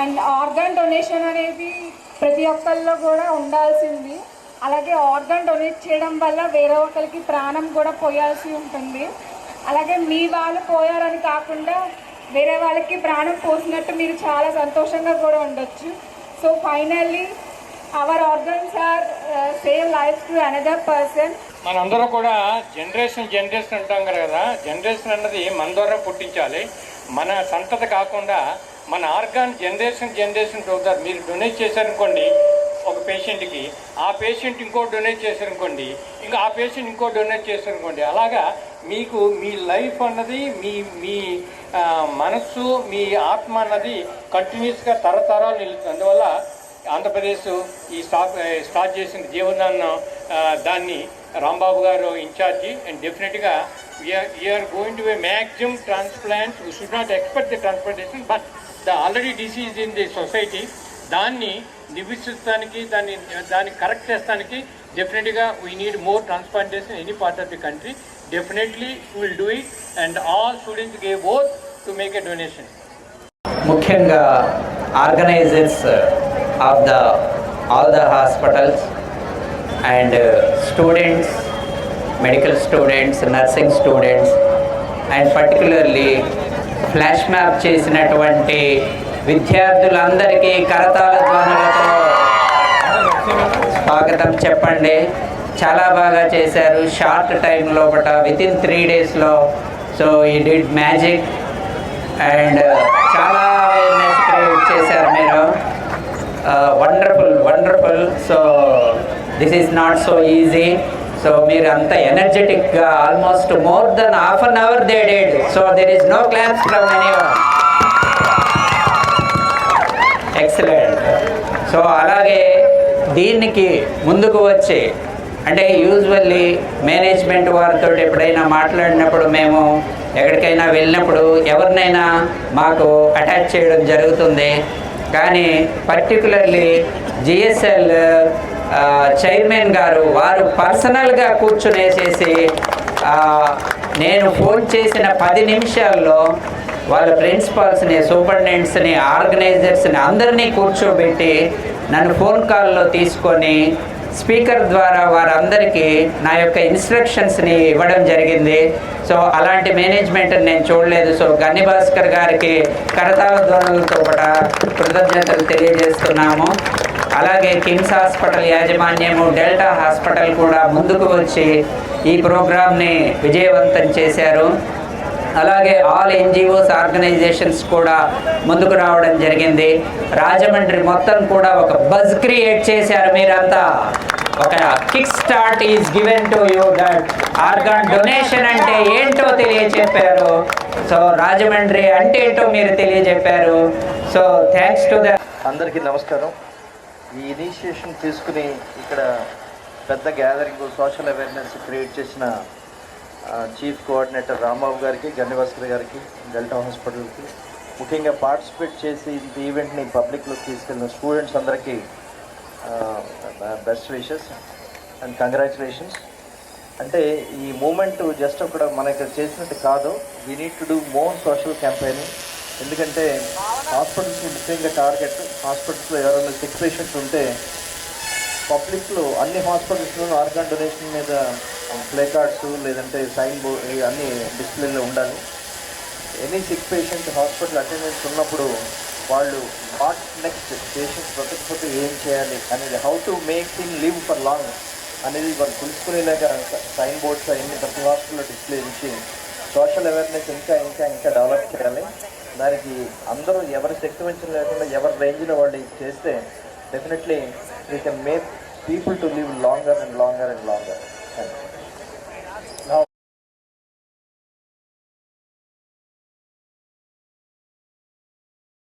And organ donation అనేది ప్రతి ఒక్కరిలో కూడా ఉండాల్సింది. అలాగే ఆర్గాన్ డొనేట్ చేయడం వల్ల వేరే ఒకరికి ప్రాణం కూడా పోయాల్సి ఉంటుంది. అలాగే మీ వాళ్ళు పోయారని కాకుండా వేరే వాళ్ళకి ప్రాణం పోసినట్టు మీరు చాలా సంతోషంగా కూడా ఉండొచ్చు. So finally our organs are save life to another person. మనందరూ కూడా జనరేషన్ జనరేషన్ అంటాం కదా జనరేషన్ అన్నది మన ద్వారా పుట్టించాలి. మన సంతత కాకుండా మన ఆర్గాన్ జనరేషన్ జనరేషన్ అవుతారు మీరు డొనేట్ చేశారనుకోండి ఒక పేషెంట్కి ఆ పేషెంట్ ఇంకో డొనేట్ చేశారనుకోండి ఇంకా ఆ పేషెంట్ ఇంకో డొనేట్ చేశారనుకోండి అలాగా మీకు మీ లైఫ్ అన్నది మీ మీ మనస్సు మీ ఆత్మ అన్నది కంటిన్యూస్గా తరతరాలు నిలుస్తుంది. అందువల్ల ఆంధ్రప్రదేశ్ ఈ స్టాప్ స్టార్ట్ చేసిన జీవనాన్న దాన్ని రాంబాబు గారు ఇన్ఛార్జి అండ్ డెఫినెట్గా we are going to a maximum transplant we should not expect the transplantation but the already disease in the society దాన్ని నివిష్టించడానికి దాన్ని దాన్ని కరెక్ట్ చేస్తానికి డెఫినెట్గా we need more transplantation any part of the country. Definitely will do it and all students gave oath to make a donation. ముఖ్యంగా organisers uh, of the all the hospitals and uh, students medical students nursing students and particularly flash mob చేసినటువంటి విద్యార్థులందరికీ కరతాళ ధ్వనులతో స్వాగతం చెప్పండి. చాలా బాగా చేశారు. షార్ట్ టైం లోపల విత్ ఇన్ త్రీ డేస్లో సో ఈ డిడ్ మ్యాజిక్ అండ్ చాలా అవేర్నెస్ క్రియేట్ చేశారు మీరు. Wonderful wonderful so this is not so easy so మీరు అంత ఎనర్జెటిక్గా almost more than half an hour they did so there is no claps from any excellent so అలాగే దీనికి ముందుకు వచ్చి అంటే యూజువల్లీ మేనేజ్మెంట్ వారితో ఎప్పుడైనా మాట్లాడినప్పుడు మేము ఎక్కడికైనా వెళ్ళినప్పుడు ఎవరినైనా మాకు అటాచ్ చేయడం జరుగుతుంది. కానీ పర్టికులర్లీ జిఎస్ఎల్ చైర్మన్ గారు వారు పర్సనల్గా కూర్చునేసేసి నేను ఫోన్ చేసిన పది నిమిషాల్లో వాళ్ళ ప్రిన్సిపాల్స్ని సూపరింటెండెంట్స్ని ఆర్గనైజర్స్ని అందరినీ కూర్చోబెట్టి నన్ను ఫోన్ కాల్లో తీసుకొని స్పీకర్ ద్వారా వారందరికీ నా యొక్క ఇన్స్ట్రక్షన్స్ని ఇవ్వడం జరిగింది. సో అలాంటి మేనేజ్మెంట్ నేను చూడలేదు. సో గన్ని భాస్కర్ గారికి కరతాల ధ్వనులతో కూడా కృతజ్ఞతలు తెలియజేస్తున్నాము. అలాగే కిమ్స్ హాస్పిటల్ యాజమాన్యము డెల్టా హాస్పిటల్ కూడా ముందుకు వచ్చి ఈ ప్రోగ్రామ్ని విజయవంతం చేశారు. అలాగే ఆల్ ఎన్జిఓస్ ఆర్గనైజేషన్స్ కూడా ముందుకు రావడం జరిగింది. రాజమండ్రి మొత్తం కూడా ఒక బజ్ క్రియేట్ చేశారు మీరంతా. ఒక kick start is given to you that organ donation అంటే ఏంటో తెలియజెప్పారు సో రాజమండ్రి అంటే ఏంటో మీరు తెలియజెప్పారు సో థ్యాంక్స్ టు ద అందరికీ నమస్కారం. ఈ ఇనిషియేషన్ తీసుకుని ఇక్కడ పెద్ద గ్యాదరింగ్ సోషల్ అవేర్నెస్ క్రియేట్ చేసిన చీఫ్ కోఆర్డినేటర్ రాంబాబు గారికి గన్నివాస్కర్ గారికి డెల్టా హాస్పిటల్కి ముఖ్యంగా పార్టిసిపేట్ చేసి ఈ ఈవెంట్ని పబ్లిక్లోకి తీసుకెళ్ళిన స్టూడెంట్స్ అందరికీ బెస్ట్ విషెస్ అండ్ కంగ్రాచులేషన్స్ అంటే ఈ మూమెంట్ జస్ట్ అక్కడ మన ఇక్కడ చేసినట్టు కాదు. We need to do more social campaigning ఎందుకంటే హాస్పిటల్స్ ముఖ్యంగా టార్గెట్ హాస్పిటల్స్లో ఎవరైనా సిక్ పేషెంట్స్ ఉంటే పబ్లిక్లో అన్ని హాస్పిటల్స్లో ఆర్గాన్ డొనేషన్ మీద ప్లే కార్డ్స్ లేదంటే సైన్ బోర్డ్ అన్ని డిస్ప్లేలో ఉండాలి. Any sick patient hospital attendance ఉన్నప్పుడు వాళ్ళు వాట్ నెక్స్ట్ పేషెంట్ బ్రతకపోతే ఏం చేయాలి అనేది how to make him live for long అనేది వాళ్ళు తెలుసుకునేలాగా సైన్ బోర్డ్స్ అవన్నీ ప్రతి హాస్పిటల్లో డిస్ప్లే ఇచ్చి సోషల్ అవేర్నెస్ ఇంకా ఇంకా ఇంకా డెవలప్ చేయాలి. దానికి అందరూ ఎవరి శక్తి వంచన లేకుండా ఎవరి రేంజ్లో వాళ్ళు చేస్తే definitely we can make people to live longer and longer and longer thank you